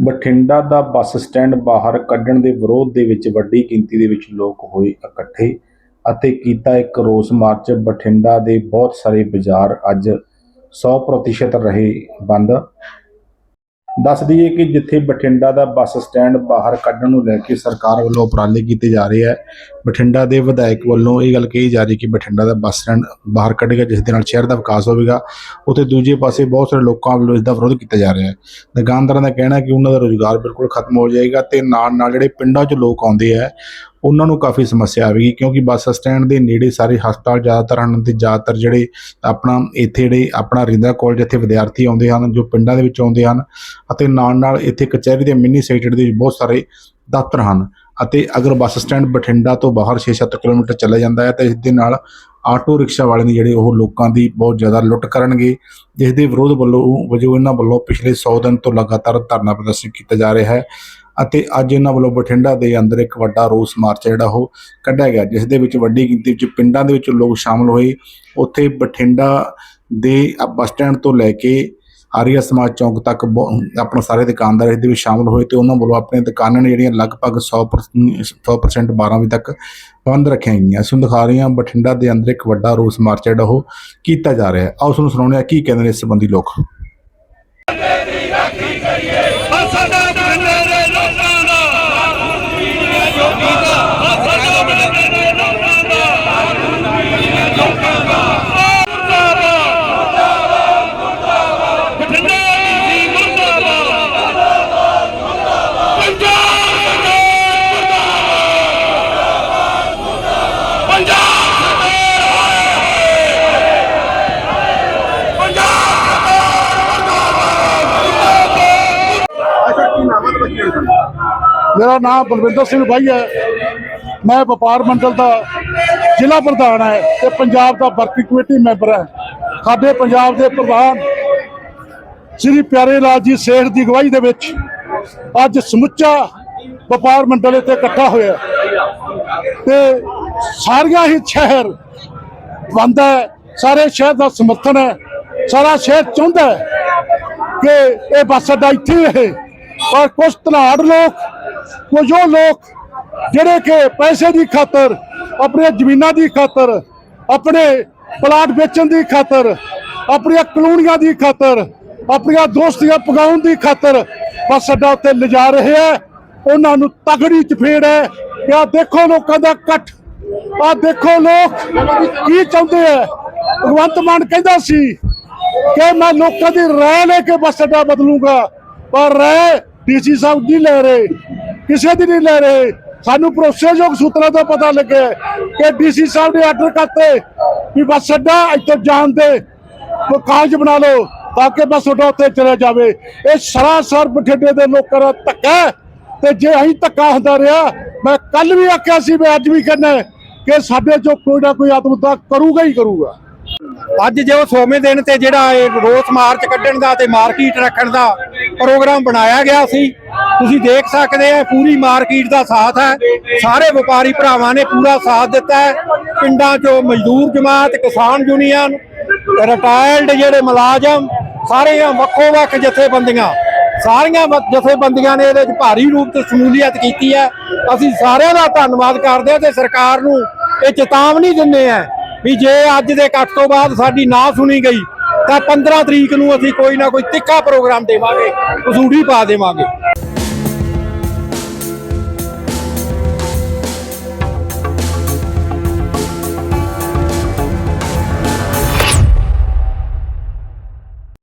ਬਠਿੰਡਾ ਦਾ bus stand ਬਾਹਰ ਕੱਢਣ ਦੇ ਵਿਰੋਧ ਦੇ ਵਿੱਚ ਵੱਡੀ ਗਿਣਤੀ ਦੇ ਵਿੱਚ ਲੋਕ ਹੋਏ ਇਕੱਠੇ ਅਤੇ ਕੀਤਾ ਇੱਕ ਰੋਸ ਮਾਰਚ। ਬਠਿੰਡਾ ਦੇ ਬਹੁਤ ਸਾਰੇ ਬਾਜ਼ਾਰ ਅੱਜ 100% ਰਹੇ ਬੰਦ। ਦੱਸ ਦਈਏ ਕਿ ਜਿੱਥੇ ਬਠਿੰਡਾ ਦਾ ਬੱਸ ਸਟੈਂਡ ਬਾਹਰ ਕੱਢਣ ਨੂੰ ਲੈ ਕੇ ਸਰਕਾਰ ਵੱਲੋਂ ਉਪਰਾਲੇ ਕੀਤੇ ਜਾ ਰਹੇ ਹੈ ਬਠਿੰਡਾ ਦੇ ਵਿਧਾਇਕ ਵੱਲੋਂ ਇਹ ਗੱਲ ਕਹੀ ਜਾ ਰਹੀ ਕਿ ਬਠਿੰਡਾ ਦਾ ਬੱਸ ਸਟੈਂਡ ਬਾਹਰ ਕੱਢੇਗਾ ਜਿਸ ਦੇ ਨਾਲ ਸ਼ਹਿਰ ਦਾ ਵਿਕਾਸ ਹੋਵੇਗਾ, ਉੱਥੇ ਦੂਜੇ ਪਾਸੇ ਬਹੁਤ ਸਾਰੇ ਲੋਕਾਂ ਵੱਲੋਂ ਇਸ ਦਾ ਵਿਰੋਧ ਕੀਤਾ ਜਾ ਰਿਹਾ ਹੈ। ਦੁਕਾਨਦਾਰਾਂ ਦਾ ਕਹਿਣਾ ਹੈ ਕਿ ਉਹਨਾਂ ਦਾ ਰੋਜ਼ਗਾਰ ਬਿਲਕੁਲ ਖਤਮ ਹੋ ਜਾਏਗਾ ਤੇ ਨਾਲ ਨਾਲ ਜਿਹੜੇ ਪਿੰਡਾਂ 'ਚ ਲੋਕ ਆਉਂਦੇ ਆ ਉਹਨਾਂ ਨੂੰ ਕਾਫੀ ਸਮੱਸਿਆ ਆਵੇਗੀ, ਕਿਉਂਕਿ ਬੱਸ ਸਟੈਂਡ ਦੇ ਨੇੜੇ ਸਾਰੇ ਹਸਪਤਾਲ ਜ਼ਿਆਦਾਤਰ ਹਨ ਤੇ ਜ਼ਿਆਦਾਤਰ ਜਿਹੜੇ ਆਪਣਾ ਇੱਥੇ ਜਿਹੜੇ ਆਪਣਾ ਰਿੰਦਾ ਕਾਲਜ ਇੱਥੇ ਵਿਦਿਆਰਥੀ ਆਉਂਦੇ ਹਨ, ਜੋ ਪਿੰਡਾਂ ਦੇ ਵਿੱਚ ਆਉਂਦੇ ਹਨ ਅਤੇ ਨਾਲ ਨਾਲ ਇੱਥੇ ਕਚਹਿਰੀ ਦੇ ਮਿੰਨੀ ਸੈਕਟਰੀ ਦੇ ਬਹੁਤ ਸਾਰੇ ਦਫ਼ਤਰ ਹਨ ਅਤੇ ਅਗਰ ਬੱਸ ਸਟੈਂਡ ਬਠਿੰਡਾ ਤੋਂ ਬਾਹਰ 6-7 ਕਿਲੋਮੀਟਰ ਚਲਾ ਜਾਂਦਾ ਹੈ, ਤਾਂ ਇਸ ਦੇ ਨਾਲ ਆਟੋ ਰਿਕਸ਼ਾ ਵਾਲੇ ਨੇ ਜਿਹੜੇ ਉਹ ਲੋਕਾਂ ਦੀ ਬਹੁਤ ਜ਼ਿਆਦਾ ਲੁੱਟ ਕਰਨਗੇ, ਜਿਸ ਦੇ ਵਿਰੋਧ ਵੱਲੋਂ ਵਜੋਂ ਇਹਨਾਂ ਵੱਲੋਂ ਪਿਛਲੇ 100 ਦਿਨ ਤੋਂ ਲਗਾਤਾਰ ਧਰਨਾ ਪ੍ਰਦਰਸ਼ਨ ਕੀਤਾ ਜਾ ਰਿਹਾ ਹੈ। ਅਤੇ ਅੱਜ ਇਹਨਾਂ ਵੱਲੋਂ ਬਠਿੰਡਾ ਦੇ ਅੰਦਰ ਇੱਕ ਵੱਡਾ ਰੋਸ ਮਾਰਚ ਜਿਹੜਾ ਉਹ ਕੱਢਿਆ ਗਿਆ, ਜਿਸ ਦੇ ਵਿੱਚ ਵੱਡੀ ਗਿਣਤੀ ਵਿੱਚ ਪਿੰਡਾਂ ਦੇ ਵਿੱਚ ਲੋਕ ਸ਼ਾਮਲ ਹੋਏ। ਉੱਥੇ ਬਠਿੰਡਾ ਦੇ ਬੱਸ ਸਟੈਂਡ ਤੋਂ ਲੈ ਕੇ ਆਰੀਆ ਸਮਾਜ ਚੌਂਕ ਤੱਕ ਬਹੁ- ਆਪਣਾ ਸਾਰੇ ਦੁਕਾਨਦਾਰ ਇਸ ਦੇ ਵਿੱਚ ਸ਼ਾਮਲ ਹੋਏ ਤੇ ਉਹਨਾਂ ਵੱਲੋਂ ਆਪਣੀਆਂ ਦੁਕਾਨਾਂ ਨੇ ਜਿਹੜੀਆਂ ਲਗਭਗ 100% 100% 12 ਵਜੇ ਤੱਕ ਬੰਦ ਰੱਖੀਆਂ ਗਈਆਂ। ਅਸੀਂ ਦਿਖਾ ਰਹੇ ਹਾਂ ਬਠਿੰਡਾ ਦੇ ਅੰਦਰ ਇੱਕ ਵੱਡਾ ਰੋਸ ਮਾਰਚ ਜਿਹੜਾ ਉਹ ਕੀਤਾ ਜਾ ਰਿਹਾ। ਹੈ ਆਓ ਤੁਹਾਨੂੰ ਸੁਣਾਉਂਦੇ ਹਾਂ ਕੀ ਕਹਿੰਦੇ ਨੇ ਇਸ ਸੰਬੰਧੀ ਲੋਕ। ਮੇਰਾ ਨਾਮ ਬਲਵਿੰਦਰ ਸਿੰਘ ਭਾਈ ਹੈ। ਮੈਂ ਵਪਾਰ ਮੰਡਲ ਦਾ ਜ਼ਿਲ੍ਹਾ ਪ੍ਰਧਾਨ ਹੈ ਤੇ ਪੰਜਾਬ ਦਾ ਵਰਕਿੰਗ ਕਮੇਟੀ ਮੈਂਬਰ ਹੈ। ਸਾਡੇ ਪੰਜਾਬ ਦੇ ਪ੍ਰਧਾਨ ਸ੍ਰੀ ਪਿਆਰੇ ਲਾਲ ਜੀ ਸੇਠ ਦੀ ਅਗਵਾਈ ਦੇ ਵਿੱਚ ਅੱਜ ਸਮੁੱਚਾ ਵਪਾਰ ਮੰਡਲ ਇੱਥੇ ਇਕੱਠਾ ਹੋਇਆ ਤੇ ਸਾਰੀਆਂ ਹੀ ਸ਼ਹਿਰ ਬੰਦ ਹੈ, ਸਾਰੇ ਸ਼ਹਿਰ ਦਾ ਸਮਰਥਨ ਹੈ, ਸਾਰਾ ਸ਼ਹਿਰ ਚਾਹੁੰਦਾ ਹੈ ਕਿ ਇਹ ਬੱਸ ਅੱਡਾ ਇੱਥੇ ਹੀ ਰਹੇ। ਪਰ ਕੁਝ ਧਨਾੜ ਲੋਕ ਕੁਝ ਉਹ ਲੋਕ ਜਿਹੜੇ ਕਿ ਪੈਸੇ ਦੀ ਖਾਤਰ, ਆਪਣੀਆਂ ਜ਼ਮੀਨਾਂ ਦੀ ਖਾਤਰ, ਆਪਣੇ ਪਲਾਟ ਵੇਚਣ ਦੀ ਖਾਤਰ, ਆਪਣੀਆਂ ਕਲੋਨੀਆਂ ਦੀ ਖਾਤਰ, ਆਪਣੀਆਂ ਦੋਸਤੀਆਂ ਪਗਾਉਣ ਦੀ ਖਾਤਰ ਬਸ ਅੱਡਾ ਉੱਤੇ ਲਿਜਾ ਰਹੇ ਆ। ਉਹਨਾਂ ਨੂੰ ਤਗੜੀ ਚਫੇੜ ਹੈ ਕਿ ਆਹ ਦੇਖੋ ਲੋਕਾਂ ਦਾ ਇਕੱਠ। ਆਹ ਦੇਖੋ ਲੋਕ ਕੀ ਚਾਹੁੰਦੇ ਆ। ਭਗਵੰਤ ਮਾਨ ਕਹਿੰਦਾ ਸੀ ਕਿ ਮੈਂ ਲੋਕਾਂ ਦੀ ਰਾਏ ਲੈ ਕੇ ਬਸ ਅੱਡਾ ਬਦਲੂੰਗਾ। ਪਰ ਰਾਏ ਡੀਸੀ ਸਾਹਿਬ ਨਹੀਂ ਲੈ ਰਹੇ। ਕਿਸੇ ਦੀ ਨਹੀਂ ਲੈ ਰਹੇ। ਸਾਨੂੰ ਭਰੋਸੇਯੋਗ ਸੂਤਰਾਂ ਤੋਂ ਪਤਾ ਲੱਗਿਆ ਕਿ ਡੀਸੀ ਸਾਹਿਬ ਨੇ ਆਰਡਰ ਕਰਤੇ ਵੀ ਬੱਸ ਅੱਡਾ ਇੱਥੋਂ ਜਾਣ ਦੇ। ਕੋਈ ਕਾਗਜ਼ ਬਣਾ ਲਓ ਤਾਂ ਕਿ ਬੱਸ ਅੱਡਾ ਉੱਥੇ ਚਲਾ ਜਾਵੇ। ਇਹ ਸਰਾਸਰ ਬਠਿੰਡੇ ਦੇ ਲੋਕਾਂ ਦਾ ਧੱਕਾ ਤੇ ਜੇ ਅਸੀਂ ਧੱਕਾ ਹੁੰਦਾ ਰਿਹਾ, ਮੈਂ ਕੱਲ ਵੀ ਆਖਿਆ ਸੀ, ਮੈਂ ਅੱਜ ਵੀ ਕਹਿੰਦਾ ਕਿ ਸਾਡੇ ਚੋਂ ਕੋਈ ਨਾ ਕੋਈ ਆਤਮਹੱਤਿਆ ਕਰੂਗਾ ਹੀ ਕਰੂਗਾ। ਅੱਜ ਜੋ ਸੋਮੇ ਦਿਨ ਤੇ ਜਿਹੜਾ ਇਹ ਰੋਸ ਮਾਰਚ ਕੱਢਣ ਦਾ ਤੇ ਮਾਰਕੀਟ ਰੱਖਣ ਦਾ ਪ੍ਰੋਗਰਾਮ ਬਣਾਇਆ ਗਿਆ ਸੀ ਤੁਸੀਂ ਦੇਖ ਸਕਦੇ ਆ, ਪੂਰੀ ਮਾਰਕੀਟ ਦਾ ਸਾਥ ਹੈ। ਸਾਰੇ ਵਪਾਰੀ ਭਰਾਵਾਂ ਨੇ ਪੂਰਾ ਸਾਥ ਦਿੱਤਾ ਹੈ। ਪਿੰਡਾਂ ਚੋਂ ਮਜ਼ਦੂਰ ਜਮਾਤ, ਕਿਸਾਨ ਯੂਨੀਅਨ ਰਿਟਾਇਰਡ ਜਿਹੜੇ ਮੁਲਾਜ਼ਮ, ਸਾਰੀਆਂ ਵੱਖੋ ਵੱਖ ਜਥੇਬੰਦੀਆਂ, ਸਾਰੀਆਂ ਜਥੇਬੰਦੀਆਂ ਨੇ ਇਹਦੇ ਵਿੱਚ ਭਾਰੀ ਰੂਪ ਤੇ ਸ਼ਮੂਲੀਅਤ ਕੀਤੀ ਹੈ। ਅਸੀਂ ਸਾਰਿਆਂ ਦਾ ਧੰਨਵਾਦ ਕਰਦੇ ਹਾਂ ਤੇ ਸਰਕਾਰ ਨੂੰ ਇਹ ਚੇਤਾਵਨੀ ਦਿੰਦੇ ਆ ਵੀ ਜੇ ਅੱਜ ਦੇ ਇਕੱਠ ਤੋਂ ਬਾਅਦ ਸਾਡੀ ਨਾ ਸੁਣੀ ਗਈ, ਤਾਂ 15 ਤਰੀਕ ਨੂੰ ਅਸੀਂ ਕੋਈ ਨਾ ਕੋਈ ਤਿੱਖਾ ਪ੍ਰੋਗਰਾਮ ਦੇਵਾਂਗੇ ਕਸੂੜੀ ਪਾ ਦੇਵਾਂਗੇ।